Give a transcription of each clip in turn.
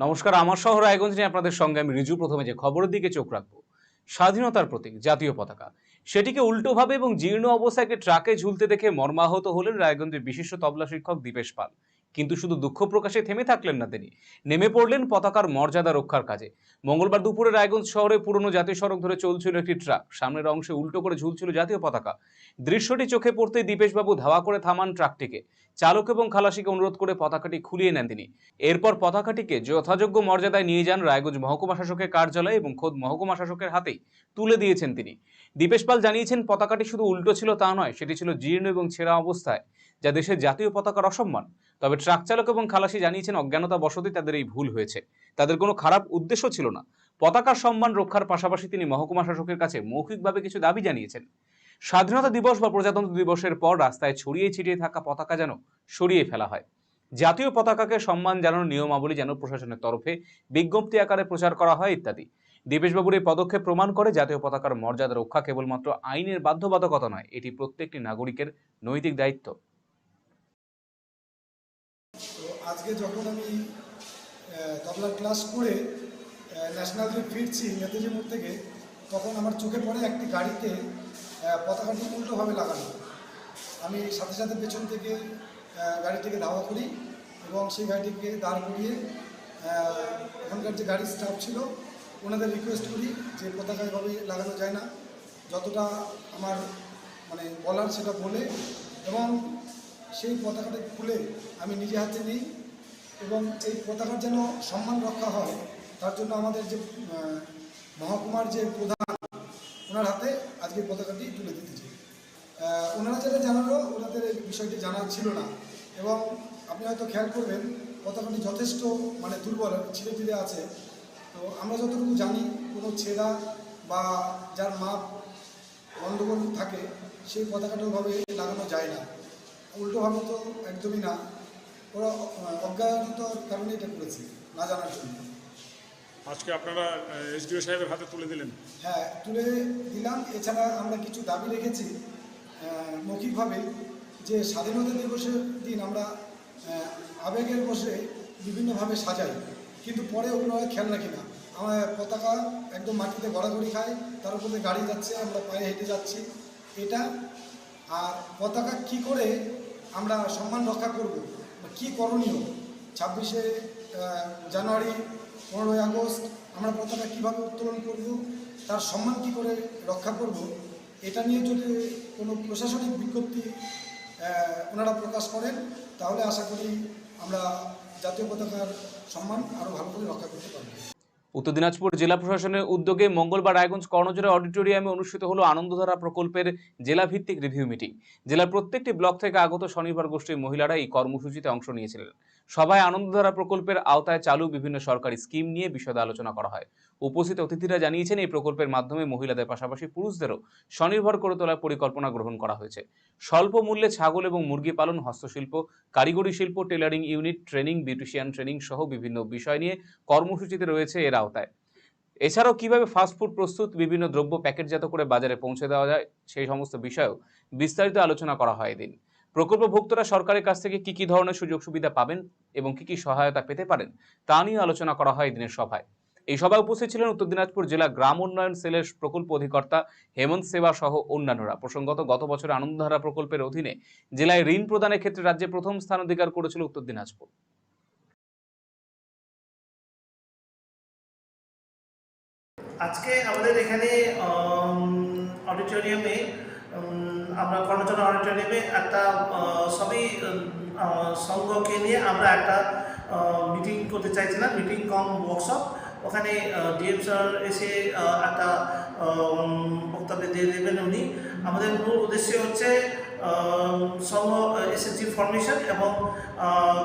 নমস্কার, আমার শহর রায়গঞ্জ নিয়ে আপনাদের সঙ্গে আমি রিজু। প্রথমে যে খবরের দিকে চোখ রাখব, স্বাধীনতার প্রতীক, জাতীয় পতাকা। সেটিকে উল্টোভাবে এবং জীর্ণ অবস্থাকে ট্রাকে ঝুলতে দেখে মর্মাহত হলেন রায়গঞ্জের বিশিষ্ট তবলা শিক্ষক দীপেশ পাল। কিন্তু শুধু দুঃখ প্রকাশে থেমে থাকলেন না তিনি। নেমে পড়লেন পতাকার মর্যাদা রক্ষার কাজে। মঙ্গলবার দুপুরে রায়গঞ্জ শহরে পুরনো জাতীয় সড়ক ধরে চলছিল একটি ট্রাক। সামনের অংশে উল্টো করে ঝুলছিল জাতীয় পতাকা। দৃশ্যটি চোখে পড়তেই দীপেশবাবু ধাওয়া করে থামান ট্রাকটিকে। চালক এবং খালাসিকে অনুরোধ করে পতাকাটি খুলিয়ে নেন তিনি। এরপর পতাকাটিকে যথাযোগ্য মর্যাদায় নিয়ে যান রায়গঞ্জ মহকুমা শাসকের কার্যালয়ে এবং খোদ মহকুমা শাসকের হাতেই তুলে দিয়েছেন তিনি। দীপেশ পাল জানিয়েছেন, পতাকাটি শুধু উল্টো ছিল তা নয়, সেটি ছিল জীর্ণ এবং ছেঁড়া অবস্থায়, যা দেশের জাতীয় পতাকার অসম্মান। তবে ট্রাক চালক এবং খালাসি জানিয়েছেন, অজ্ঞানতা বশতই তাদের এই ভুল হয়েছে। তাদের কোনো খারাপ উদ্দেশ্য ছিল না। পতাকার সম্মান রক্ষার পাশাপাশি তিনি মহকুমা শাসকের কাছে মৌখিকভাবে কিছু দাবি জানিয়েছেন। স্বাধীনতা দিবস বা প্রজাতন্ত্র দিবসের পর রাস্তায় ছড়িয়ে ছিটিয়ে থাকা পতাকা যেন সরিয়ে ফেলা হয়। জাতীয় পতাকাকে সম্মান জানানোর নিয়মাবলী যেন প্রশাসনের তরফে বিজ্ঞপ্তি আকারে প্রচার করা হয় ইত্যাদি। দীপেশবাবুর এই পদক্ষেপ প্রমাণ করে জাতীয় পতাকার মর্যাদা রক্ষা কেবলমাত্র আইনের বাধ্যবাধকতা নয়, এটি প্রত্যেকটি নাগরিকের নৈতিক দায়িত্ব। আজকে যখন আমি তবলার ক্লাস করে ন্যাশনাল ফিরছি নেতাজি মোড় থেকে, তখন আমার চোখে পড়ে একটি গাড়িতে পতাকাটি উল্টোভাবে লাগানো। আমি সাথে সাথে পেছন থেকে গাড়িটিকে ধাওয়া করি এবং সেই গাড়িটিকে দাঁড় করিয়ে ওখানকার যে গাড়ির স্টাফ ছিল, ওনাদের রিকোয়েস্ট করি যে পতাকা এভাবে লাগানো যায় না। যতটা আমার মানে বলার সেটা বলে এবং সেই পতাকাটা খুলে আমি নিজে হাতে নিই এবং এই পতাকার যেন সম্মান রক্ষা হয়, তার জন্য আমাদের যে মহকুমার যে প্রধান ওনার হাতে আজকে পতাকাটি তুলে দিতে চাই। ওনারা যেটা জানালো ওনাদের বিষয়টি জানা ছিল না। এবং আপনি হয়তো খেয়াল করবেন পতাকাটি যথেষ্ট মানে দুর্বল ছিঁড়ে ছিঁড়ে আছে। তো আমরা যতটুকু জানি কোনো ছেঁড়া বা যার মাপ গণ্ডগোল থাকে সেই পতাকাটা ওভাবে লাগানো যায় না। উল্টোভাবে তো একদমই না। ওরা আহ, অজ্ঞানতার কারণে এটা করেছে না জানার জন্য। আজকে আপনারা এসডিও সাহেবের হাতে তুলে দিলেন। হ্যাঁ তুলে দিলাম। এছাড়া আমরা কিছু দাবি রেখেছি মৌখিকভাবে যে স্বাধীনতা দিবসের দিন আমরা আবেগের বসে বিভিন্নভাবে সাজাই। কিন্তু পরে ওগুলো খেয়াল রাখি না আমার পতাকা একদম মাটিতে গড়াগড়ি খায় তার উপরে গাড়ি যাচ্ছে, আমরা পায়ে হেঁটে যাচ্ছি। এটা, আর পতাকা কি করে আমরা সম্মান রক্ষা করব কী করণীয় ছাব্বিশে জানুয়ারি, পনেরোই আগস্ট আমরা পতাকা কীভাবে উত্তোলন করব, তার সম্মান কী করে রক্ষা করব, এটা নিয়ে যদি কোনো প্রশাসনিক বিজ্ঞপ্তি ওনারা প্রকাশ করেন, তাহলে আশা করি আমরা জাতীয় পতাকার সম্মান আরও ভালো করে রক্ষা করতে পারব। উত্তর দিনাজপুর জেলা প্রশাসনের উদ্যোগে মঙ্গলবার রায়গঞ্জ কর্ণজোড়া অডিটোরিয়ামে অনুষ্ঠিত হলো আনন্দধারা প্রকল্পের জেলা ভিত্তিক রিভিউ মিটিং। জেলার প্রত্যেকটি ব্লক থেকে আগত স্বনির্ভর গোষ্ঠীর মহিলারা এই কর্মসূচিতে অংশ নিয়েছিলেন। সভায় আনন্দধারা প্রকল্পের আওতায় চালু বিভিন্ন সরকারি স্কিম নিয়ে বিশদে আলোচনা করা হয়। উপস্থিত অতিথিরা জানিয়েছেন, এই প্রকল্পের মাধ্যমে মহিলাদের পাশাপাশি পুরুষদেরও স্বনির্ভর করে তোলার পরিকল্পনা গ্রহণ করা হয়েছে। স্বল্প মূল্যে ছাগল এবং মুরগি পালন, হস্তশিল্প, কারিগরি শিল্প, tailoring unit, training, beautician training সহ বিভিন্ন বিষয় নিয়ে কর্মসূচিতে রয়েছে এর আওতায়। এছাড়াও কীভাবে ফাস্টফুড প্রস্তুত, বিভিন্ন দ্রব্য প্যাকেটজাত করে বাজারে পৌঁছে দেওয়া যায়, সেই সমস্ত বিষয়েও বিস্তারিত আলোচনা করা হয় এদিন। প্রকল্পভুক্তরা সরকারের কাছ থেকে কি কি ধরনের সুযোগ সুবিধা পাবেন এবং কি কি সহায়তা পেতে পারেন, তা নিয়ে আলোচনা করা হয় দিনের সভায়। এই সভায় উপস্থিত ছিলেন উত্তর দিনাজপুর জেলা গ্রাম উন্নয়ন সেলের প্রকল্প অধিকর্তা হেমন্ত সেবা সহ অন্যান্যরা। প্রসঙ্গত, গত বছর আনন্দধারা প্রকল্পের অধীনে জেলায় ঋণ প্রদানের ক্ষেত্রে রাজ্যে প্রথম স্থান অধিকার করেছিল উত্তর দিনাজপুর। আজকে আমাদের এখানে অডিটোরিয়ামে আমরা কর্ণচনা নেবে, একটা সবই সংঘকে নিয়ে আমরা একটা মিটিং করতে চাইছিলাম মিটিং কম ওয়ার্কশপ ওখানে ডিএম স্যার এসে একটা বক্তব্য দিয়ে দেবেন উনি। আমাদের মূল উদ্দেশ্য হচ্ছে সংঘ এসএসজি ফর্মেশন এবং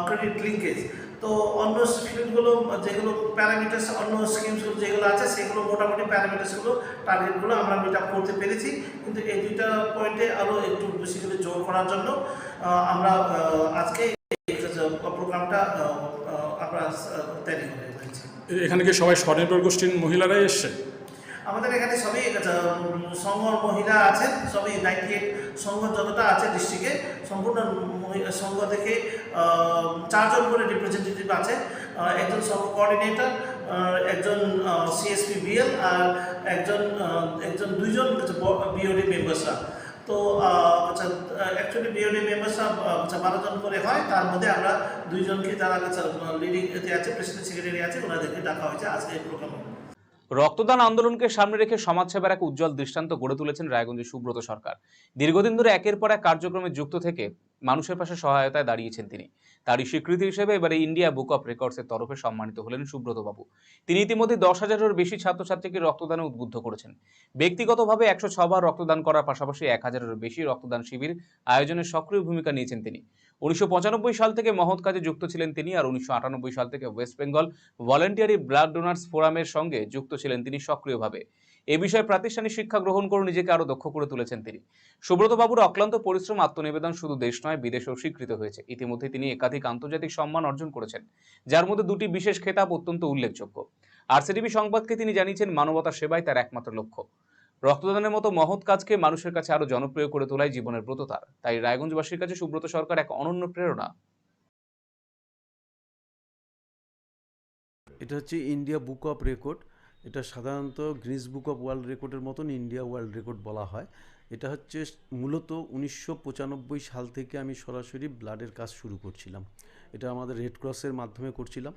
ক্রেডিট লিঙ্কেজ তো অন্য ফিল্ডগুলো যেগুলো প্যারামিটার্স অন্য স্কিমসগুলো যেগুলো আছে, সেগুলো মোটামুটি প্যারামিটার্সগুলো টার্গেটগুলো আমরা মিট আপ করতে পেরেছি। কিন্তু এই দুইটা পয়েন্টে আরও একটু বেশি করে জোর করার জন্য আমরা আজকে প্রোগ্রামটা আমরা তৈরি করে এখানে কি সবাই স্বনির্ভর গোষ্ঠীর মহিলারাই এসছে? আমাদের এখানে সবই উম, সংঘ মহিলা আছেন সবই নাইনটি এইট সংঘ যতটা আছে ডিস্ট্রিক্টে সম্পূর্ণ সংঘ থেকে চারজন করে রিপ্রেজেন্টেটিভ আছে একজন সংঘ কোঅর্ডিনেটর একজন সিএসপি বিএল আর একজন একজন দুইজন বিওডি মেম্বার্সরা তো আচ্ছা অ্যাকচুয়ালি বিওডি মেম্বার্সরা আচ্ছা বারো জন করে হয় তার মধ্যে আমরা দুইজনকে যারা লিডিং আছে প্রেসিডেন্ট সেক্রেটারি আছে ওনাদেরকে ডাকা হয়েছে আজকে এই প্রোগ্রামে রক্তদান আন্দোলনকে সামনে রেখে সমাজসেবার এক উজ্জ্বল দৃষ্টান্ত গড়ে তুলেছেন রায়গঞ্জের সুব্রত সরকার। দীর্ঘদিন ধরে একের পর এক কার্যক্রমে যুক্ত থেকে মানুষের পাশে সহায়তায় দাঁড়িয়েছেন তিনি। তারই স্বীকৃতি হিসেবে এবারে ইন্ডিয়া বুক অফ রেকর্ডসের তরফে সম্মানিত হলেন সুব্রত বাবু। তিনি ইতিমধ্যে দশ হাজারের বেশি ছাত্রছাত্রীকে রক্তদানে উদ্বুদ্ধ করেছেন। ব্যক্তিগতভাবে একশো ছবার রক্তদান করার পাশাপাশি এক হাজারের বেশি রক্তদান শিবির আয়োজনে সক্রিয় ভূমিকা নিয়েছেন তিনি। উনিশশো পঁচানব্বই সাল থেকে মহৎ কাজে যুক্ত ছিলেন তিনি আর উনিশশো আটানব্বই সাল থেকে West Bengal voluntary blood donors ফোরামের সঙ্গে যুক্ত ছিলেন তিনি সক্রিয়ভাবে। এ বিষয়ে প্রাতিষ্ঠানিক শিক্ষা গ্রহণ করে নিজেকে আরও দক্ষ করে তুলেছেন তিনি। সুব্রত বাবুর অক্লান্ত পরিশ্রম, আত্মনিবেদন শুধু দেশ নয়, বিদেশেও স্বীকৃত হয়েছে। ইতিমধ্যে তিনি একাধিক আন্তর্জাতিক সম্মান অর্জন করেছেন, যার মধ্যে দুটি বিশেষ খেতাব অত্যন্ত উল্লেখযোগ্য। আরসিটিভি সংবাদকে তিনি জানিয়েছেন, মানবতা সেবাই তার একমাত্র লক্ষ্য। রক্তদানের মতো মহৎ কাজকে মানুষের কাছে আরও জনপ্রিয় করে তোলাই জীবনের ব্রত তার তাই রায়গঞ্জবাসীর কাছে সুব্রত সরকার এক অনন্য প্রেরণা। এটা হচ্ছে ইন্ডিয়া বুক অফ রেকর্ড। এটা সাধারণত গ্রিস বুক অফ ওয়ার্ল্ড রেকর্ডের মতন ইন্ডিয়া ওয়ার্ল্ড রেকর্ড বলা হয়। এটা হচ্ছে মূলত উনিশশো পঁচানব্বই সাল থেকে আমি সরাসরি ব্লাডের কাজ শুরু করছিলাম। এটা আমাদের রেড ক্রসের মাধ্যমে করছিলাম।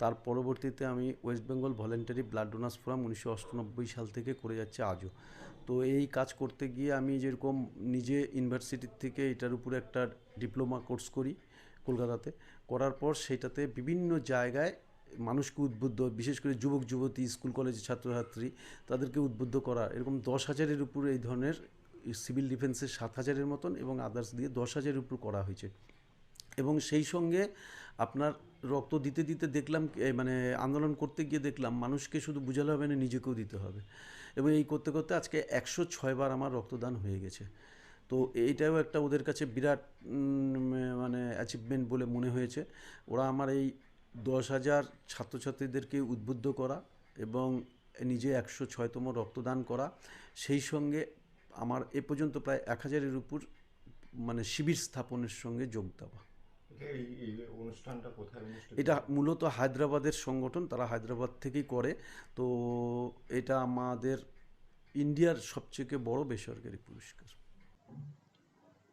তার পরবর্তীতে আমি West Bengal voluntary blood donors forum উনিশশো সাল থেকে করে যাচ্ছে আজও। তো এই কাজ করতে গিয়ে আমি যেরকম নিজে ইউনিভার্সিটির থেকে এটার উপরে একটা ডিপ্লোমা কোর্স করি কলকাতাতে। করার পর সেটাতে বিভিন্ন জায়গায় মানুষকে উদ্বুদ্ধ, বিশেষ করে যুবক, যুবতী, স্কুল কলেজের ছাত্রছাত্রী, তাদেরকে উদ্বুদ্ধ করা, এরকম দশ হাজারের উপর এই ধরনের সিভিল ডিফেন্সের সাত হাজারের মতন এবং আদার্স দিয়ে দশ হাজারের উপর করা হয়েছে। এবং সেই সঙ্গে আপনার রক্ত দিতে দিতে দেখলাম মানে আন্দোলন করতে গিয়ে দেখলাম, মানুষকে শুধু বুঝালে হবে না, নিজেকেও দিতে হবে। এবং এই করতে করতে আজকে একশো ছয়বার আমার রক্তদান হয়ে গেছে। তো এইটাও একটা ওদের কাছে বিরাট মানে অ্যাচিভমেন্ট বলে মনে হয়েছে। ওরা আমার এই দশ হাজার ছাত্রছাত্রীদেরকে উদ্বুদ্ধ করা এবং নিজে একশো ছয়তম রক্তদান করা। সেই সঙ্গে আমার এ পর্যন্ত প্রায় এক হাজারের উপর মানে শিবির স্থাপনের সঙ্গে যোগ দেওয়া। এটা মূলত হায়দ্রাবাদের সংগঠন তারা হায়দ্রাবাদ থেকেই করে। তো এটা আমাদের ইন্ডিয়ার সবচেয়ে বড় বেসরকারি পুরস্কার।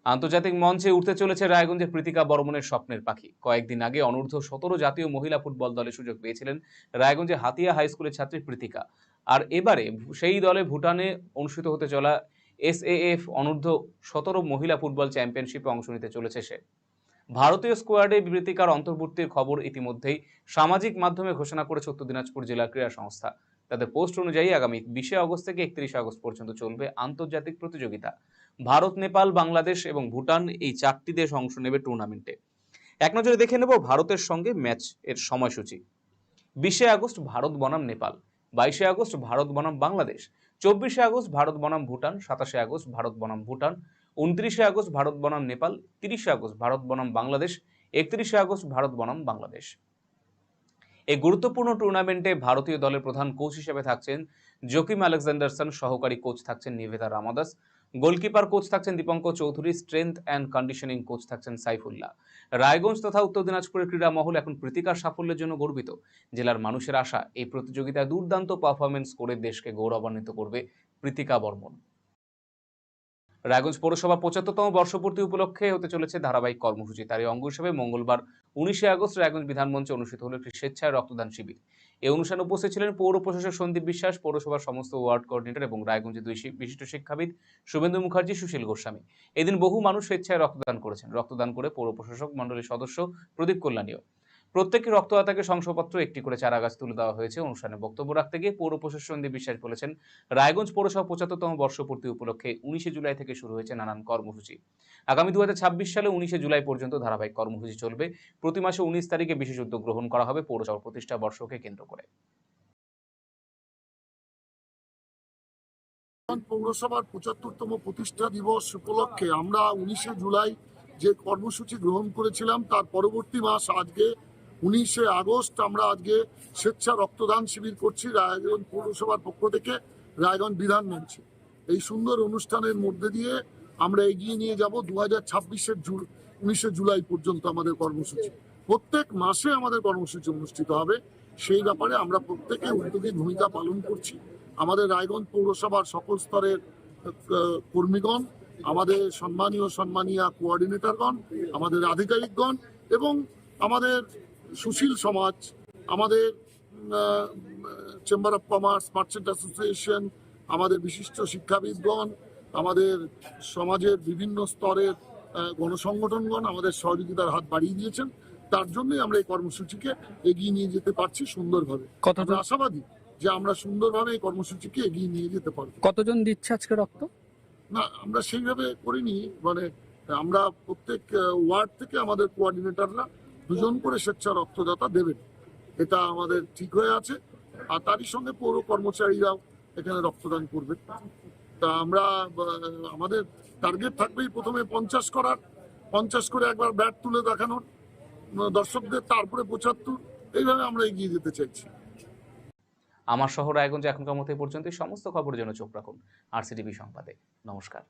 আন্তর্জাতিক মঞ্চে উঠতে চলেছে রায়গঞ্জের প্রীতিকা বর্মনের স্বপ্নের পাখি। কয়েকদিন আগে অনূর্ধ্ব সতেরো জাতীয় মহিলা ফুটবল দলে সুযোগ পেয়েছিলেন রায়গঞ্জে হাতিয়া হাই স্কুলের ছাত্রী প্রীতিকা আর এবারে সেই দলে ভুটানে অনুষ্ঠিত হতে চলা এস এসএএফ অনূর্ধ্ব সতেরো মহিলা ফুটবল চ্যাম্পিয়নশিপে অংশ নিতে চলেছে সে। ভারতীয় স্কোয়াডে প্রীতিকার অন্তর্ভুক্তির খবর ইতিমধ্যেই সামাজিক মাধ্যমে ঘোষণা করেছে উত্তর দিনাজপুর জেলা ক্রীড়া সংস্থা। তাদের পোস্ট অনুযায়ী আগামী বিশে আগস্ট থেকে একত্রিশে আগস্ট পর্যন্ত চলবে আন্তর্জাতিক প্রতিযোগিতা। ভারত, নেপাল, বাংলাদেশ এবং ভুটান এই চারটি দেশ অংশ নেবে টুর্নামেন্টে এক নজরে দেখে নেব ভারতের সঙ্গে ম্যাচ এর সময়সূচি। বিশে আগস্ট ভারত বনাম নেপাল, বাইশে আগস্ট ভারত বনাম বাংলাদেশ, চব্বিশে আগস্ট ভারত বনাম ভুটান, সাতাশে আগস্ট ভারত বনাম ভুটান, উনত্রিশে আগস্ট ভারত বনাম নেপাল, তিরিশে আগস্ট ভারত বনাম বাংলাদেশ, একত্রিশে আগস্ট ভারত বনাম বাংলাদেশ। এই গুরুত্বপূর্ণ টুর্নামেন্টে ভারতীয় দলের প্রধান কোচ হিসেবে থাকছেন জোকিম আলেকজান্ডারসন, সহকারী কোচ থাকছেন নিভেদা রামাদাস গোলকিপার কোচ থাকছেন Dipankar Chowdhury strength and conditioning coach থাকছেন সাইফুল্লাহ। রায়গঞ্জ তথা উত্তর দিনাজপুরের ক্রীড়া মহল এখন প্রীতিকার সাফল্যের জন্য গর্বিত। জেলার মানুষের আশা এই প্রতিযোগিতায় দুর্দান্ত পারফরমেন্স করে দেশকে গৌরবান্বিত করবে প্রীতিকা বর্মন। রায়গঞ্জ পৌরসভা পঁচাত্তরতম বর্ষপূর্তি উপলক্ষে হতে চলেছে ধারাবাহিক কর্মসূচি। তারই অঙ্গ হিসেবে মঙ্গলবার উনিশে আগস্ট রায়গঞ্জ বিধানমঞ্চে অনুষ্ঠিত হলো একটি স্বেচ্ছায় রক্তদান শিবির। এই অনুষ্ঠানে উপস্থিত ছিলেন পৌর প্রশাসক সন্দীপ বিশ্বাস, পৌরসভার সমস্ত ওয়ার্ড কোঅর্ডিনেটর এবং রায়গঞ্জের দুই বিশিষ্ট শিক্ষাবিদ শুভেন্দু মুখার্জি, সুশীল গোস্বামী। এদিন বহু মানুষ স্বেচ্ছায় রক্তদান করেছেন। রক্তদান করে পৌর প্রশাসক, মণ্ডলীর সদস্য প্রদীপ কল্যাণীও। প্রত্যেকটি রক্তদাতাকে শংসাপত্র একটি করে চারা গাছ তুলে দেওয়া হয়েছে। অনুষ্ঠানে বক্তব্য রাখতে গিয়ে পৌর প্রশাসক সন্দীপ বিশ্বাস বলেছেন রায়গঞ্জ পৌরসভা পঁচাত্তরতম বর্ষপূর্তি উপলক্ষে উনিশে জুলাই থেকে শুরু হয়েছে নানান কর্মসূচি। আগামী দু সালে উনিশে জুলাই পর্যন্ত ধারাবাহিক কর্মসূচি চলবে। প্রতি মাসে উনিশ তারিখে বিশেষ উদ্যোগ গ্রহণ করা হবে পৌরসভার প্রতিষ্ঠা বর্ষকে কেন্দ্র করে। পৌরসভার পঁচাত্তরতম প্রতিষ্ঠা দিবস উপলক্ষে আমরা উনিশে জুলাই যে কর্মসূচি গ্রহণ করেছিলাম, তার পরবর্তী মাস আজকে উনিশে আগস্ট আমরা আজকে স্বেচ্ছা রক্তদান শিবির করছি রায়গঞ্জ পৌরসভার পক্ষ থেকে, রায়গঞ্জ বিধান মঞ্চে। এই সুন্দর অনুষ্ঠানের মধ্যে দিয়ে আমরা এগিয়ে নিয়ে যাব দু হাজার ছাব্বিশের উনিশে জুলাই পর্যন্ত আমাদের কর্মসূচি। প্রত্যেক মাসে আমাদের কর্মসূচি অনুষ্ঠিত হবে। সেই ব্যাপারে আমরা প্রত্যেকে উদ্যোগী ভূমিকা পালন করছি। আমাদের রায়গঞ্জ পৌরসভার সকল স্তরের কর্মীগণ, আমাদের সম্মানীয় সম্মানীয় কোঅর্ডিনেটরগণ, আমাদের আধিকারিকগণ এবং আমাদের সুশীল সমাজ আমাদের chamber of commerce merchant association আমাদের বিশিষ্ট শিক্ষাবিদগণ আমাদের সমাজের বিভিন্ন স্তরের গণসংগঠনগণ আমাদের সহযোগিতার হাত বাড়িয়ে দিয়েছেন। তার জন্যই আমরা এই কর্মসূচিকে এগিয়ে নিয়ে যেতে পারছি সুন্দরভাবে। আমরা আশাবাদী যে আমরা সুন্দরভাবে এই কর্মসূচিকে এগিয়ে নিয়ে যেতে পারব। কতজন দিচ্ছে আজকে রক্ত? না আমরা সেইভাবে করিনি। মানে আমরা প্রত্যেক ওয়ার্ড থেকে আমাদের কোঅর্ডিনেটররা দুজন করে স্বেচ্ছা রক্তদাতা দেবেন। এটা আমাদের ঠিক হয়ে আছে। আর তারই সঙ্গে পৌর কর্মচারীরাও এখানে রক্তদান করবেন। তা আমরা আমাদের টার্গেট থাকবেই প্রথমে পঞ্চাশ করার। পঞ্চাশ করে একবার ব্যাট তুলে দেখানোর। দর্শকদের তারপরে পঁচাত্তর। এইভাবে আমরা এগিয়ে যেতে চাইছি। আমার শহর রায়গঞ্জে এখনকার মতো এই পর্যন্তই। সমস্ত খবরের জন্য চোখ রাখুন আর সংবাদে। নমস্কার।